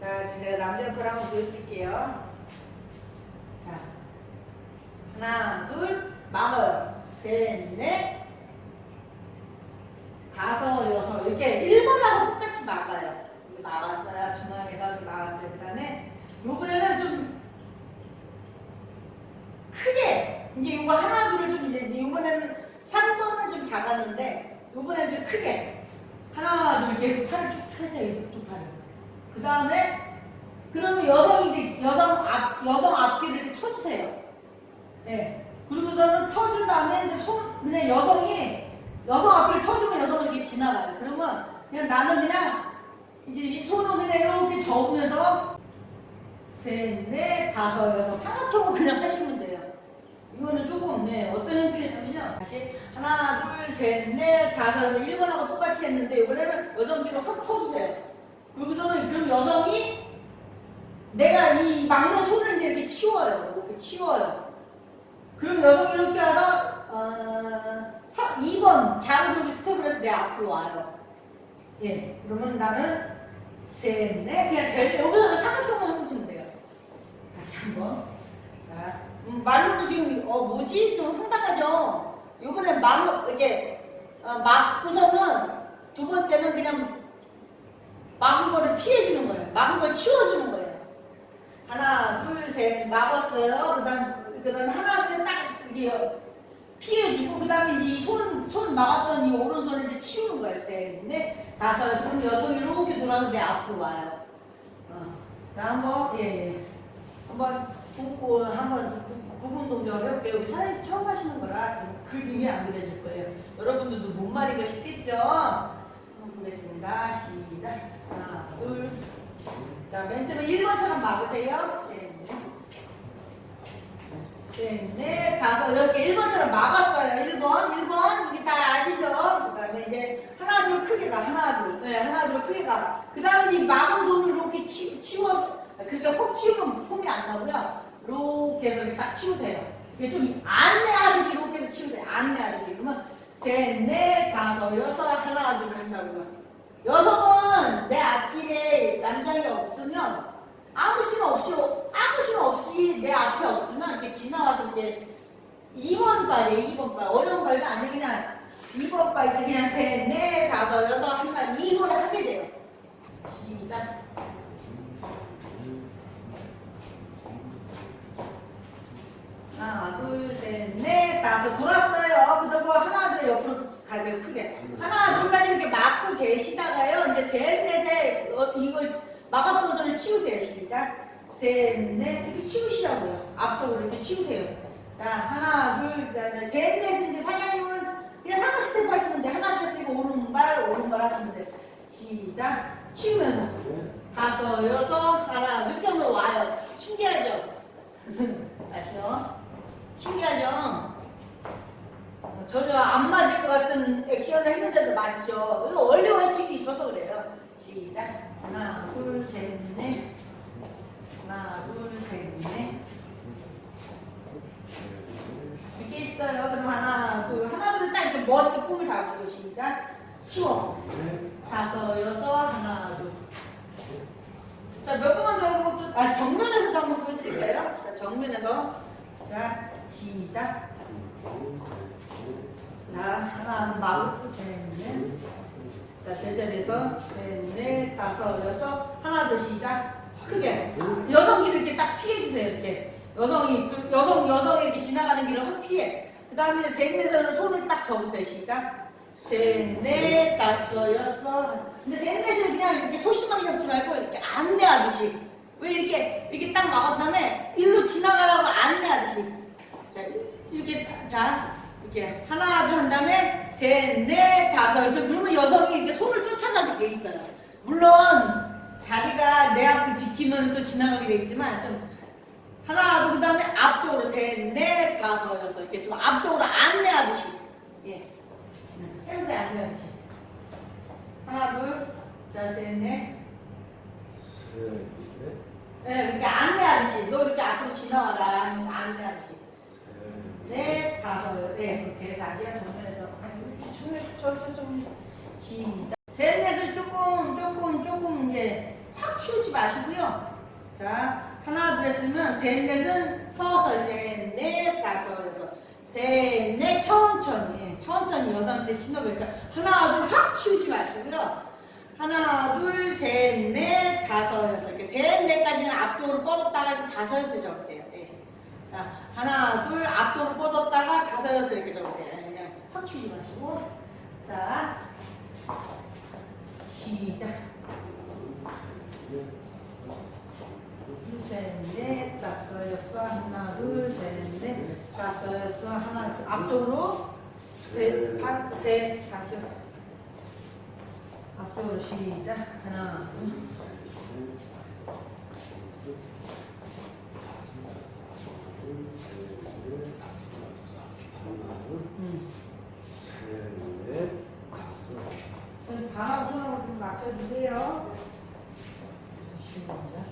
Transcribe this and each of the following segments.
자, 제가 남자 걸 한번 보여드릴게요. 자, 하나, 둘, 막아요. 셋, 넷, 다섯, 여섯. 이렇게 1번하고 똑같이 막아요. 막았어요. 중앙에서 막았어요. 그 다음에 요번에는 좀 크게 이제 요거 하나 둘을 좀 이제 요번에는 3번은 좀 작았는데 요번에는 좀 크게 하나 둘 계속 팔을 쭉 펴세요. 계속 쭉 팔을. 그 다음에 그러면 여성이 이제 여성 앞 여성 앞뒤를 이렇게 터주세요. 네. 그러고서는 터준 다음에 이제 손 그냥 여성이 여성 앞을 터주면 여성은 이렇게 지나가요. 그러면 그냥 나는 그냥 이제 이 손을 그냥 이렇게 접으면서 셋, 넷, 다섯, 여섯 삼각형을 그냥 하시면 돼요. 이거는 조금 네 어떤 형태냐면요. 다시 하나, 둘, 셋, 넷, 다섯, 여섯, 1번하고 똑같이 했는데 이번에는 여성 뒤로 확 터주세요. 그러고서는 그럼 여성이 내가 이 막는 손을 이제 이렇게 치워요. 이렇게 치워요. 그럼 여성이 이렇게 와서 어, 2번 자르고 스텝을 해서 내 앞으로 와요. 예, 그러면 나는 셋, 넷, 그냥 제일 여기서 삼각형만 하시면 돼요. 다시 한번. 자, 음, 말로는 지금 어 뭐지 좀 황당하죠. 요번에 막 이렇게 어, 막고서는 두 번째는 그냥 막은 거를 피해주는 거예요. 막은 걸 치워주는 거예요. 하나, 둘, 셋, 막았어요. 그 다음, 그 다음 하나, 둘, 딱, 이게 피해주고, 그 다음에 이제 이 손, 손 막았던 이 오른손을 이제 치우는 거예요. 셋, 넷, 다섯, 여섯, 여섯, 이렇게 돌아서 내 앞으로 와요. 어. 자, 한 번, 예, 예. 한번 굽고, 한번 구- 구분 동작을 해볼게요. 우리 사장님 처음 하시는 거라 지금 그림이 안 그려질 거예요. 여러분들도 못 말이가 쉽겠죠? 한번 보겠습니다. 시작. 하나, 둘. 자, 맨 처음에 1번처럼 막으세요. 네, 네, 네, 다섯, 이렇게 1번처럼 막았어요. 1번, 1번. 이게 다 아시죠? 그 다음에 이제 하나, 둘 크게 가. 하나, 둘. 네, 하나, 둘 크게 가. 그 다음에 이 막은 손을 이렇게 치, 치워, 그러니까 혹 치우면 폼이 안 나고요. 이렇게 해서 이렇게 딱 치우세요. 이게 좀 안내하듯이 이렇게 해서 치우세요. 안내하듯이. 그러면 셋, 넷, 다섯, 여섯, 하나, 둘 한다고요. 여성은 내 앞길에 남자가 없으면 아무 신호 없이 아무 신호 없이 내 앞에 없으면 이렇게 지나와서 이렇게 2번 발이에요 2번 발 어려운 발도 아니고 그냥 2번 발 그냥 셋넷 다섯 여섯 한발 2번을 하게 돼요. 시작. 하나 둘셋넷 다섯. 돌았어요. 그리고 하나 둘 옆으로 가세요 크게. 하나 둘까지 이렇게 막고 계시다가요. 이제 셋넷에 어, 이걸 손을 치우세요 시작. 셋넷 이렇게 치우시라고요. 앞쪽으로 이렇게 치우세요. 자 하나 둘 그다음에 셋넷 이제 사장님은 그냥 상하 스텝 하시면 돼 하나 둘셋 오른발 오른발 하시면 돼 시작. 치우면서. 다섯 여섯 하나 늦게 하면 와요. 신기하죠? 아시죠? 신기하죠? 어, 전혀 안 맞을 것 같은 액션을 했는데도 맞죠. 이거 원리 원칙이 있어서 그래요. 시작. 하나, 둘, 셋, 넷. 하나, 둘, 셋, 넷. 이렇게 있어요. 그럼 하나, 둘, 하나, 둘, 딱 이렇게 멋있게 폼을 잡고 시작. 치워. 다섯, 여섯, 하나, 둘. 자, 몇 번만 더 해보고 또, 아, 정면에서도 한번 보여드릴까요? 자, 정면에서. 자, 시작. 자, 하나, 마구, 셋, 넷. 자, 제자리에서 셋, 넷, 다섯, 여섯. 하나, 둘, 시작. 크게. 여성기를 이렇게 딱 피해주세요, 이렇게. 여성이, 그 여성, 여성이 이렇게 지나가는 길을 확 피해. 그 다음에 셋, 넷에서는 손을 딱 접으세요, 시작. 셋, 넷, 다섯, 여섯. 근데 셋, 넷을 그냥 이렇게 소심하게 잡지 말고 이렇게 안내하듯이. 왜 이렇게, 이렇게 딱 막은 다음에 일로 지나가라고 안내하듯이. 자, 이렇게, 자, 이렇게 하나, 둘 한 다음에 셋, 넷, 다섯, 여섯. 그러면 여성이 이렇게 손을 쫓아가게 돼 있어요. 물론 자기가 내 앞을 비키면 또 지나가게 돼 있지만 좀 하나, 둘, 그 다음에 앞쪽으로 셋, 넷, 다섯, 여섯. 이렇게 좀 앞쪽으로 안내하듯이. 예. 행세 안내하듯이. 하나, 둘, 자, 셋, 넷. 예, 이렇게 안내하듯이. 너 이렇게 앞으로 지나와라. 안내하듯이. 네, 다섯, 네, 그렇게 다시 정면에서 정면 저기서 좀 시작. 셋넷을 조금 조금 조금 이제 확 치우지 마시고요. 자, 하나, 둘 했으면 셋, 넷은 서서 셋, 넷, 다섯, 여섯. 셋, 넷, 천천히. 천천히 여성한테 신호니까 하나, 둘 확 치우지 마시고요. 하나, 둘, 셋, 넷, 다섯, 여섯. 이렇게 셋, 넷까지는 앞쪽으로 뻗었다가 다섯, 여섯 적으세요. 예. 자, 하나, 둘, 앞쪽으로 뻗었다가 다섯, 여섯 이렇게 적으세요. 예, 그냥 확 치우지 마시고. 자, 시작. 둘, 셋, 넷, 다섯, 여섯, 하나, 둘, 셋, 넷, 다섯, 여섯, 하나, 여섯. 앞쪽으로 셋, 다, 셋, 다시. 앞쪽으로 시작. 하나, 둘. 음. 그럼 바람으로 좀 맞춰주세요. 시작.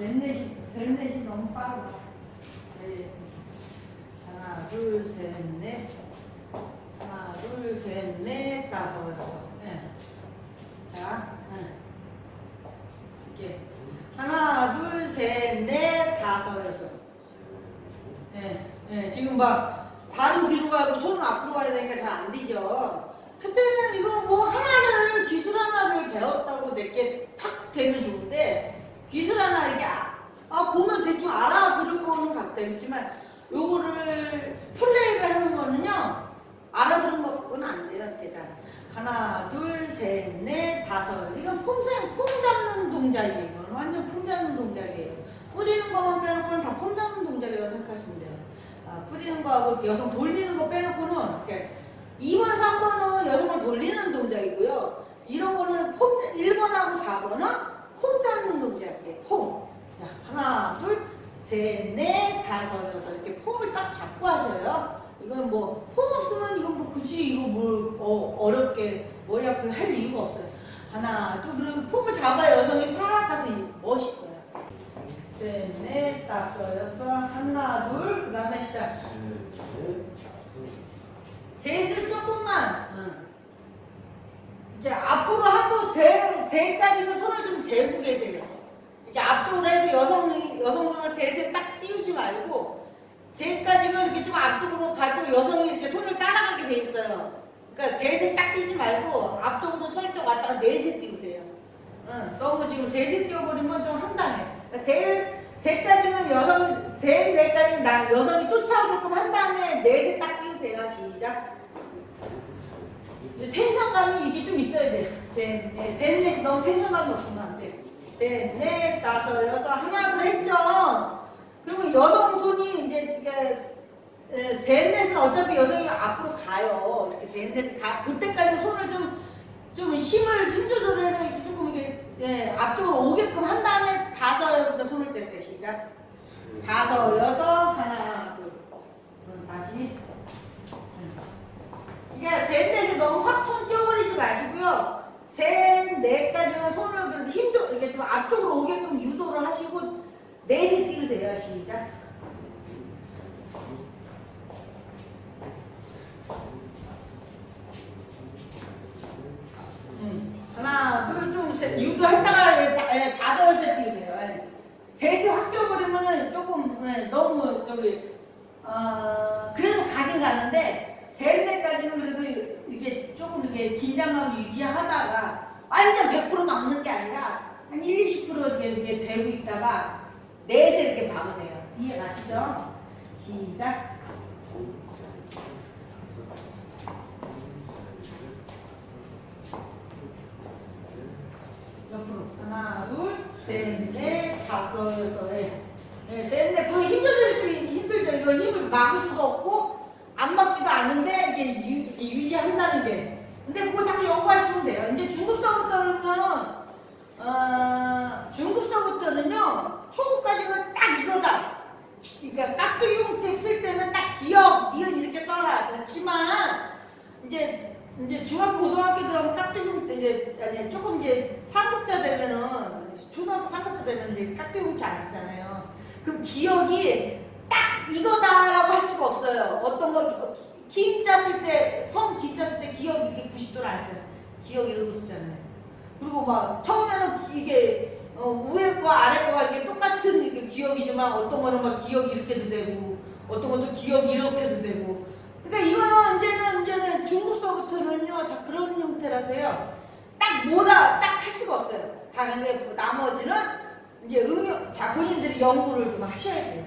셋넷이 셋넷이 너무 빠르다. 네. 하나 둘 셋 넷. 하나 둘 셋 넷 다섯 여섯. 네. 자, 네. 이렇게 하나 둘 셋 넷 다섯 여섯. 네, 네. 지금 막 발은 뒤로 가고 손은 앞으로 가야 되니까 잘 안 되죠. 하여튼 이거 뭐 하나를 기술 하나를 배웠다고 내게 탁 되면 좋은데 기술 하나 이렇게 아, 아, 보면 대충 알아들을 거는 같겠지만 요거를 플레이를 하는 거는요 알아들은 것뿐은 안 돼요 일단 하나 둘 셋 넷 다섯. 이건 폼, 세- 폼 잡는 동작이에요. 이건 완전 폼 잡는 동작이에요. 뿌리는 것만 빼놓고는 다 폼 잡는 동작이라고 생각하시면 돼요. 아, 뿌리는 거하고 여성 돌리는 거 빼놓고는 이렇게 2번 3번은 여성을 돌리는 동작이고요. 이런 거는 폼 1번하고 4번은 폼 잡는 동작이에요 폼 자, 하나, 둘, 셋, 넷, 다섯, 여섯 이렇게 폼을 딱 잡고 하셔요. 이건 뭐 폼 없으면 이건 뭐 굳이 이거 뭘 어, 어렵게 머리 아프게 할 이유가 없어요. 하나, 둘, 그리고 폼을 잡아야 여성이 딱 가서 이- 멋있어요. 셋, 넷, 다섯, 여섯, 하나, 둘, 그 다음에 시작. 셋을 조금만 응. 이렇게 앞으로 하고 세, 세까지는 손을 좀 대고 계세요. 이렇게 앞쪽으로 해도 여성이, 여성분을 셋에 딱 띄우지 말고 셋까지는 이렇게 좀 앞쪽으로 가고 여성이 이렇게 손을 따라가게 돼 있어요. 그러니까 셋에 딱 띄지 말고 앞쪽으로 슬쩍 왔다가 넷에 띄우세요. 응, 너무 지금 셋에 띄워버리면 좀 한당해. 그러니까 셋, 셋까지는 여성, 셋, 넷까지는 나, 여성이 쫓아오게끔 한 다음에 넷에 딱 띄우세요. 시작. 텐션감이 이게 좀 있어야 돼요. 셋, 넷, 셋, 넷이 너무 텐션감이 없으면 안 돼. 셋, 넷, 다섯, 여섯, 하나를 했죠. 그러면 여성 손이 이제 이게 에, 셋, 넷은 어차피 여성이 앞으로 가요. 이렇게 셋, 넷이 가. 그때까지 손을 좀, 좀 힘을, 힘 조절을 해서 이렇게 조금 이게 예, 앞쪽으로 오게끔 한 다음에 다섯, 여섯 손을 떼세요. 시작. 다섯, 여섯, 하나, 둘. 그럼 이게 셋, 넷이 너무 확손 떼어버리지 마시고요. 셋, 넷까지는 손을 그래도 힘 좀 이렇게 좀 앞쪽으로 오게끔 유도를 하시고 넷에 띄우세요. 시작. 음. 하나, 둘, 좀 셋, 유도했다가 예, 다- 예, 다섯, 여섯 띄우세요. 예. 셋에 확 껴버리면은 조금 예, 너무 저기 어, 그래도 가긴 가는데 셋, 그래도 이렇게 조금 이렇게 긴장감 유지하다가 완전 100% 막는 게 아니라 한 1, 20% 이렇게, 이렇게 대고 있다가 넷에 이렇게 막으세요. 이해 가시죠? 시작. 옆으로 하나 둘 셋 넷 다섯 여섯 예. 예, 셋, 넷. 그럼 힘 조절이 좀 힘들죠. 이거 힘을 막을 수가 없고 안 막지도 않은데 이게 유, 유지한다는 게. 근데 그거 자꾸 연구하시면 돼요. 이제 중급서부터는요. 어, 중급서부터는요. 초급까지는 딱 이거다. 그러니까 깍두기 공책 쓸 때는 딱 기억, 니은 이렇게 써라. 그렇지만 이제 이제 중학교 고등학교 들어가면 깍두기 공책 이제 아니 조금 이제 상급자 되면은 초등학교 상급자 되면 이제 깍두기 공책 안 쓰잖아요. 그 기억이 딱 이거다라고 할 수가 없어요. 어떤 거 김자 쓸 때, 성 김자 쓸 때 기억이 이게 90도를 안 써요. 기억 이러고 쓰잖아요. 그리고 막 처음에는 이게 어, 위에 거 아래 거가 이게 똑같은 이게 기억이지만 어떤 거는 막 기억이 이렇게도 되고 어떤 것도 기억이 이렇게도 되고 그러니까 이거는 이제는 이제는 중국서부터는요 다 그런 형태라서요 딱 뭐다 딱 할 수가 없어요. 다른데 그 나머지는 이제 응용 자 본인들이 연구를 좀 하셔야 돼요.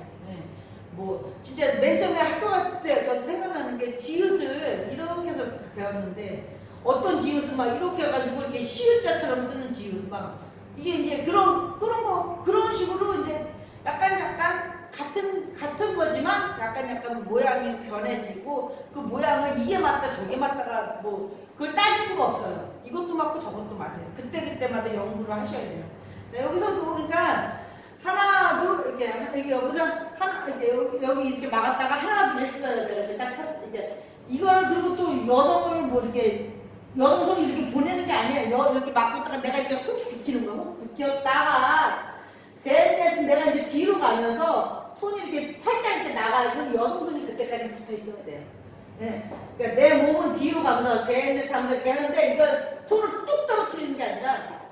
네. 뭐 진짜 맨 처음에 학교 갔을 때 저도 생각나는 게 지읒을 이렇게 해서 배웠는데 어떤 지읒은 막 이렇게 해가지고 이렇게 시읒자처럼 쓰는 지읒 막 이게 이제 그런 그런 거 그런 식으로 이제 약간 약간 같은 같은 거지만 약간 약간 모양이 변해지고 그 모양을 이게 맞다 저게 맞다가 뭐 그걸 따질 수가 없어요. 이것도 맞고 저것도 맞아요. 그때 그때마다 연구를 하셔야 돼요. 자 여기서도 그러니까 하나 둘 이렇게 이렇게 여기서 하나 이렇게 여기, 여기 이렇게 막았다가 하나 둘 했어요. 제가 이렇게 딱 했을 때 이제 이거를 그리고 또 여성을 뭐 이렇게 여성 손이 이렇게 보내는 게 아니에요. 여, 이렇게 막고 있다가 내가 이렇게 훅 비키는 거고 훅 비켰다가 셋넷은 내가 이제 뒤로 가면서 손이 이렇게 살짝 이렇게 나가요. 그럼 여성 손이 그때까지 붙어 있어야 돼요. 네. 그러니까 내 몸은 뒤로 가면서 셋넷 하면서 이렇게 하는데 이걸 손을 뚝 떨어뜨리는 게 아니라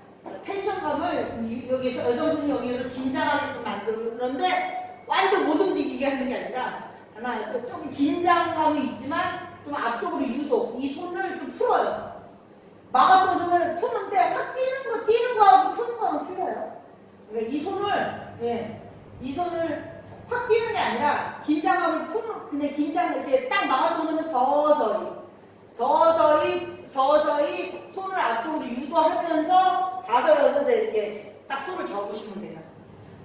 이- 여기서 여성분이 여기에서 긴장하게끔 만드는데 완전 못 움직이게 하는 게 아니라 하나 조금 긴장감이 있지만 좀 앞쪽으로 유독 이 손을 좀 풀어요. 막았던 손을 푸는데 확 뛰는 거 뛰는 거하고 푸는 거는 틀려요. 그러니까 이 손을 예, 이 손을 확 뛰는 게 아니라 긴장감을 푸는 그냥 긴장 이렇게 딱 막았던 손을 서서히 서서히 서서히 손을 앞쪽으로 유도하면서 다섯 여섯 에 이렇게 딱 손을 접으시면 돼요.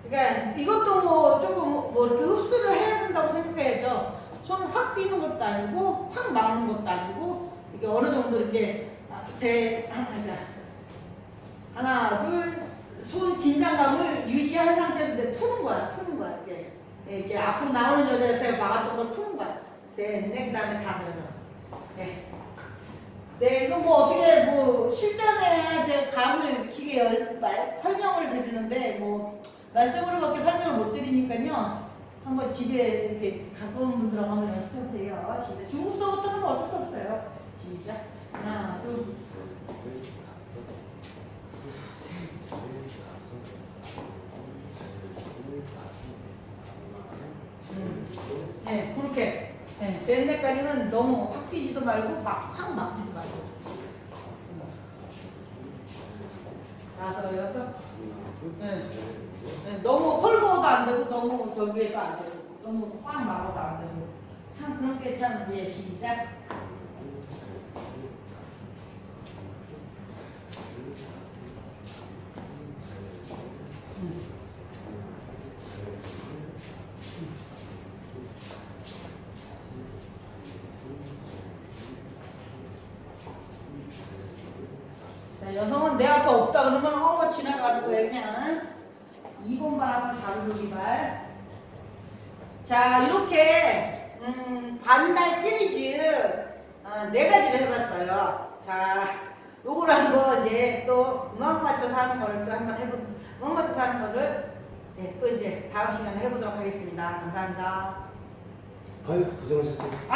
그러니까 이것도 뭐 조금 뭐 이렇게 흡수를 해야 된다고 생각해야죠. 손을 확 뛰는 것도 아니고 확 막는 것도 아니고 이게 어느 정도 이렇게 아, 세 그러니까 하나 둘 손 긴장감을 유지한 상태에서 이제 푸는 거야 푸는 거야 이렇게 이렇게 앞으로 나오는 여자한테 막았던 걸 푸는 거야 셋넷 그다음에 다섯 여섯 네. 네, 이거 뭐 어떻게 뭐 실전에 제가 감을 익히게 설명을 드리는데 뭐 말씀으로밖에 설명을 못 드리니까요. 한번 집에 이렇게 가까운 분들하고 한번 연습해보세요. 중국서부터는 뭐 어쩔 수 없어요. 시작. 하나, 둘. 음. 네, 그렇게. 네, 셋넷까지는 너무 확 뛰지도 말고 막 확 막지도 말고. 음. 다섯, 여섯. 네. 네, 너무 헐거워도 안 되고 너무 저기에도 안 되고 너무 꽉 막아도 안 되고 참 그런 게 참 예 시작 자, 여성은 내 앞에 없다 그러면 어 거예요 그냥. 2번만 하면 자루놀이발. 자 이렇게 음, 반달 시리즈 어, 네 가지를 해봤어요. 자 요거를 한번 이제 또 음악 맞춰서 하는 거를 또 한번 해보 음악 맞춰서 하는 거를 네, 또 이제 다음 시간에 해보도록 하겠습니다. 감사합니다. 아유 고생하셨어요.